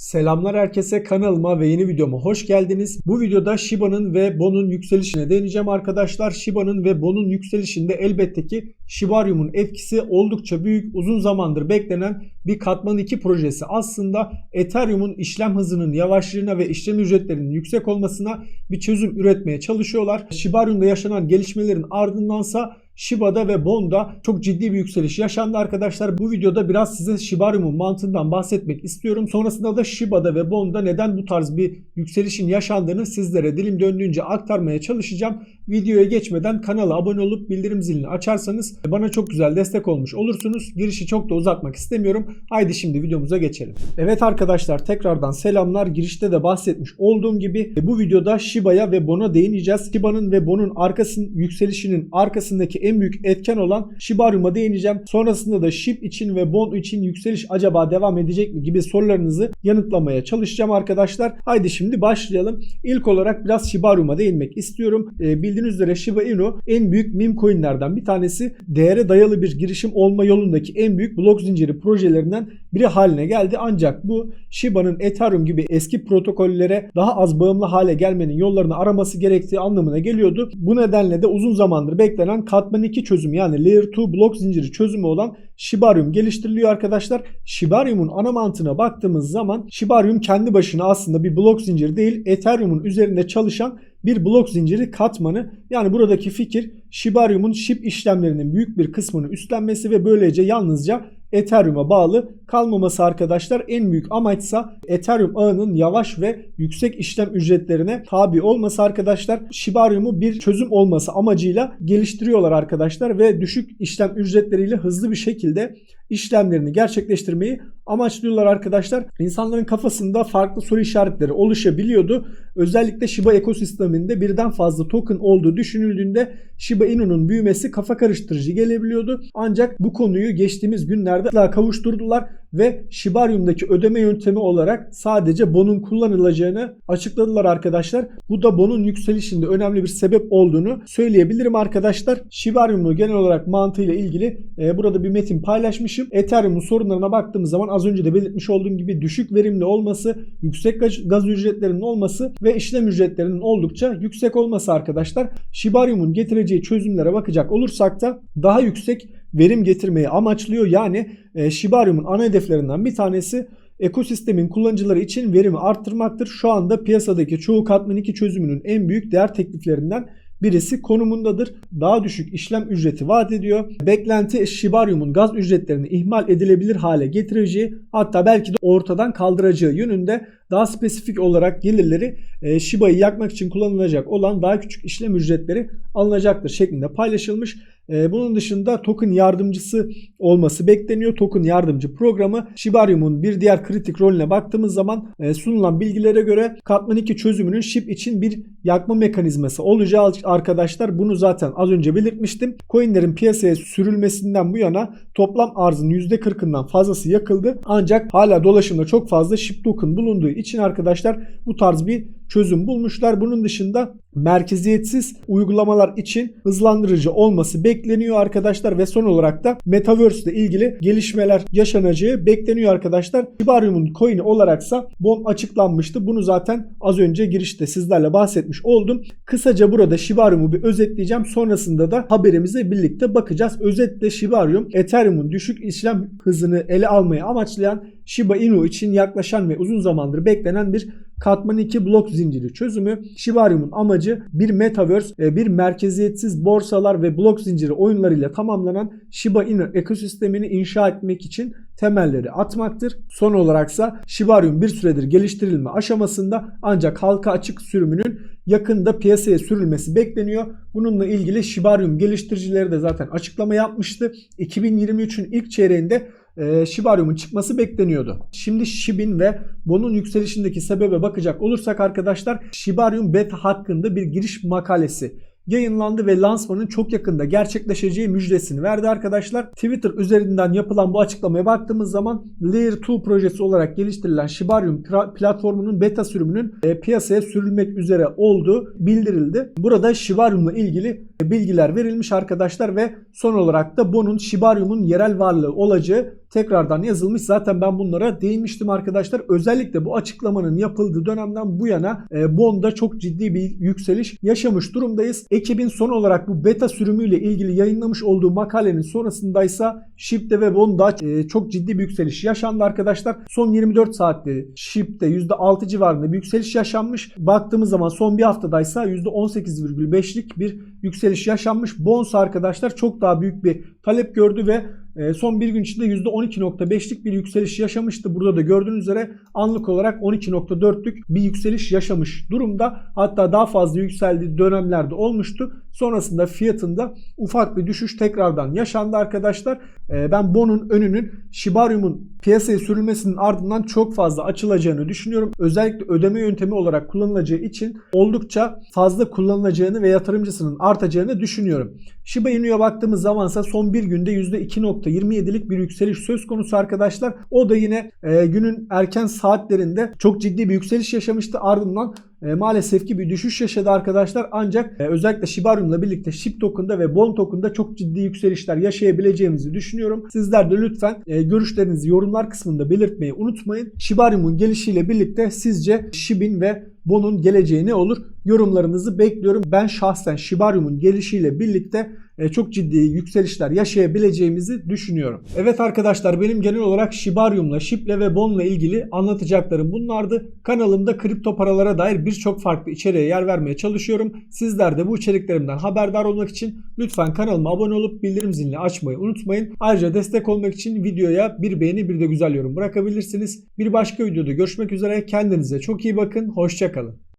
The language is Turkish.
Selamlar herkese kanalıma ve yeni videoma hoş geldiniz. Bu videoda Shiba'nın ve Bon'un yükselişine değineceğim arkadaşlar. Shiba'nın ve Bon'un yükselişinde elbette ki Shibarium'un etkisi oldukça büyük. Uzun zamandır beklenen bir katman 2 projesi aslında Ethereum'un işlem hızının yavaşlığına ve işlem ücretlerinin yüksek olmasına bir çözüm üretmeye çalışıyorlar. Shibarium'da yaşanan gelişmelerin ardındansa Shiba'da ve Bon'da çok ciddi bir yükseliş yaşandı arkadaşlar. Bu videoda biraz size Shibarium'un mantığından bahsetmek istiyorum. Sonrasında da Shiba'da ve Bon'da neden bu tarz bir yükselişin yaşandığını sizlere dilim döndüğünce aktarmaya çalışacağım. Videoya geçmeden kanala abone olup bildirim zilini açarsanız bana çok güzel destek olmuş olursunuz. Girişi çok da uzatmak istemiyorum. Haydi şimdi videomuza geçelim. Evet arkadaşlar tekrardan selamlar. Girişte de bahsetmiş olduğum gibi bu videoda Shiba'ya ve Bon'a değineceğiz. Shiba'nın ve Bon'un arkasının yükselişinin arkasındaki en büyük etken olan Shibarium'a değineceğim. Sonrasında da SHIB için ve Bon için yükseliş acaba devam edecek mi gibi sorularınızı yanıtlamaya çalışacağım arkadaşlar. Haydi şimdi başlayalım. İlk olarak biraz Shibarium'a değinmek istiyorum. Ee, bildiğiniz üzere Shiba Inu en büyük meme coinlerden bir tanesi. Değere dayalı bir girişim olma yolundaki en büyük blok zinciri projelerinden biri haline geldi. Ancak bu Shiba'nın Ethereum gibi eski protokollere daha az bağımlı hale gelmenin yollarını araması gerektiği anlamına geliyordu. Bu nedenle de uzun zamandır beklenen katman 2 çözümü yani Layer 2 blok zinciri çözümü olan Shibarium geliştiriliyor arkadaşlar. Shibarium'un ana mantığına baktığımız zaman Shibarium kendi başına aslında bir blok zinciri değil Ethereum'un üzerinde çalışan bir blok zinciri katmanı. Yani buradaki fikir Shibarium'un SHIB işlemlerinin büyük bir kısmını üstlenmesi ve böylece yalnızca Ethereum'a bağlı kalmaması arkadaşlar. En büyük amaçsa Ethereum ağının yavaş ve yüksek işlem ücretlerine tabi olması arkadaşlar. Shibarium'u bir çözüm olması amacıyla geliştiriyorlar arkadaşlar ve düşük işlem ücretleriyle hızlı bir şekilde işlemlerini gerçekleştirmeyi amaçlıyorlar arkadaşlar. İnsanların kafasında farklı soru işaretleri oluşabiliyordu. Özellikle Shiba ekosisteminde birden fazla token olduğu düşünüldüğünde Shiba Inu'nun büyümesi kafa karıştırıcı gelebiliyordu. Ancak bu konuyu geçtiğimiz günlerde daha kavuşturdular ve Shibarium'daki ödeme yöntemi olarak sadece Bon'un kullanılacağını açıkladılar arkadaşlar. Bu da Bon'un yükselişinde önemli bir sebep olduğunu söyleyebilirim arkadaşlar. Shibarium'un genel olarak mantığıyla ilgili e, burada bir metin paylaşmışım. Ethereum'un sorunlarına baktığımız zaman az önce de belirtmiş olduğum gibi düşük verimli olması, yüksek gaz, gaz ücretlerinin olması ve işlem ücretlerinin oldukça yüksek olması arkadaşlar. Shibarium'un getireceği çözümlere bakacak olursak da daha yüksek verim getirmeyi amaçlıyor. Yani e, Shibarium'un ana hedeflerinden bir tanesi ekosistemin kullanıcıları için verimi arttırmaktır. Şu anda piyasadaki çoğu katman 2 çözümünün en büyük değer tekliflerinden birisi konumundadır. Daha düşük işlem ücreti vaat ediyor. Beklenti Shibarium'un gaz ücretlerini ihmal edilebilir hale getireceği hatta belki de ortadan kaldıracağı yönünde daha spesifik olarak gelirleri e, Shiba'yı yakmak için kullanılacak olan daha küçük işlem ücretleri alınacaktır şeklinde paylaşılmış. E, bunun dışında token yardımcısı olması bekleniyor. Token yardımcı programı Shibarium'un bir diğer kritik rolüne baktığımız zaman e, sunulan bilgilere göre katman 2 çözümünün SHIB için bir yakma mekanizması olacağı arkadaşlar. Bunu zaten az önce belirtmiştim. Coinlerin piyasaya sürülmesinden bu yana toplam arzın %40'ından fazlası yakıldı. Ancak hala dolaşımda çok fazla SHIB token bulunduğu için arkadaşlar bu tarz bir çözüm bulmuşlar. Bunun dışında merkeziyetsiz uygulamalar için hızlandırıcı olması bekleniyor arkadaşlar ve son olarak da Metaverse ile ilgili gelişmeler yaşanacağı bekleniyor arkadaşlar. Shibarium'un coin'i olaraksa BON açıklanmıştı. Bunu zaten az önce girişte sizlerle bahsetmiş oldum. Kısaca burada Shibarium'u bir özetleyeceğim. Sonrasında da haberimize birlikte bakacağız. Özetle Shibarium Ethereum'un düşük işlem hızını ele almayı amaçlayan Shiba Inu için yaklaşan ve uzun zamandır beklenen bir katman 2 blok zinciri çözümü. Shibarium'un amacı bir metaverse, e, bir merkeziyetsiz borsalar ve blok zinciri oyunlarıyla tamamlanan Shiba Inu ekosistemini inşa etmek için temelleri atmaktır. Son olaraksa Shibarium bir süredir geliştirilme aşamasında ancak halka açık sürümünün yakında piyasaya sürülmesi bekleniyor. Bununla ilgili Shibarium geliştiricileri de zaten açıklama yapmıştı. 2023'ün ilk çeyreğinde e, Shibarium'un çıkması bekleniyordu. Şimdi Shib'in ve bunun yükselişindeki sebebe bakacak olursak arkadaşlar Shibarium beta hakkında bir giriş makalesi yayınlandı ve lansmanın çok yakında gerçekleşeceği müjdesini verdi arkadaşlar. Twitter üzerinden yapılan bu açıklamaya baktığımız zaman Layer 2 projesi olarak geliştirilen Shibarium platformunun beta sürümünün e, piyasaya sürülmek üzere olduğu bildirildi. Burada Shibarium'la ilgili bilgiler verilmiş arkadaşlar ve son olarak da bunun Shibarium'un yerel varlığı olacağı tekrardan yazılmış. Zaten ben bunlara değinmiştim arkadaşlar. Özellikle bu açıklamanın yapıldığı dönemden bu yana e, Bond'da çok ciddi bir yükseliş yaşamış durumdayız. Ekibin son olarak bu beta sürümüyle ilgili yayınlamış olduğu makalenin sonrasındaysa SHIB'de ve Bond'da e, çok ciddi bir yükseliş yaşandı arkadaşlar. Son 24 saatte SHIB'de %6 civarında bir yükseliş yaşanmış. Baktığımız zaman son bir haftadaysa %18,5'lik bir yükseliş yaşanmış. Bonds arkadaşlar çok daha büyük bir talep gördü ve son bir gün içinde %12.5'lik bir yükseliş yaşamıştı. Burada da gördüğünüz üzere anlık olarak 12.4'lük bir yükseliş yaşamış durumda. Hatta daha fazla yükseldiği dönemlerde olmuştu. Sonrasında fiyatında ufak bir düşüş tekrardan yaşandı arkadaşlar. E, Ben Bon'un önünün Shibarium'un piyasaya sürülmesinin ardından çok fazla açılacağını düşünüyorum. Özellikle ödeme yöntemi olarak kullanılacağı için oldukça fazla kullanılacağını ve yatırımcısının artacağını düşünüyorum. Shiba Inu'ya baktığımız zamansa son bir günde %2.27'lik bir yükseliş söz konusu arkadaşlar. O da yine e, günün erken saatlerinde çok ciddi bir yükseliş yaşamıştı. Ardından e, maalesef ki bir düşüş yaşadı arkadaşlar. Ancak e, özellikle Shibarium'la birlikte SHIB token'da ve Bond token'da çok ciddi yükselişler yaşayabileceğimizi düşünüyorum. Sizler de lütfen e, görüşlerinizi yorumlar kısmında belirtmeyi unutmayın. Shibarium'un gelişiyle birlikte sizce SHIB'in ve Bon'un geleceği ne olur? Yorumlarınızı bekliyorum. Ben şahsen Shibarium'un gelişiyle birlikte çok ciddi yükselişler yaşayabileceğimizi düşünüyorum. Evet arkadaşlar benim genel olarak Shibarium'la, SHIB'le ve Bon'la ilgili anlatacaklarım bunlardı. Kanalımda kripto paralara dair birçok farklı içeriğe yer vermeye çalışıyorum. Sizler de bu içeriklerimden haberdar olmak için lütfen kanalıma abone olup bildirim zilini açmayı unutmayın. Ayrıca destek olmak için videoya bir beğeni bir de güzel yorum bırakabilirsiniz. Bir başka videoda görüşmek üzere. Kendinize çok iyi bakın. Hoşçakalın.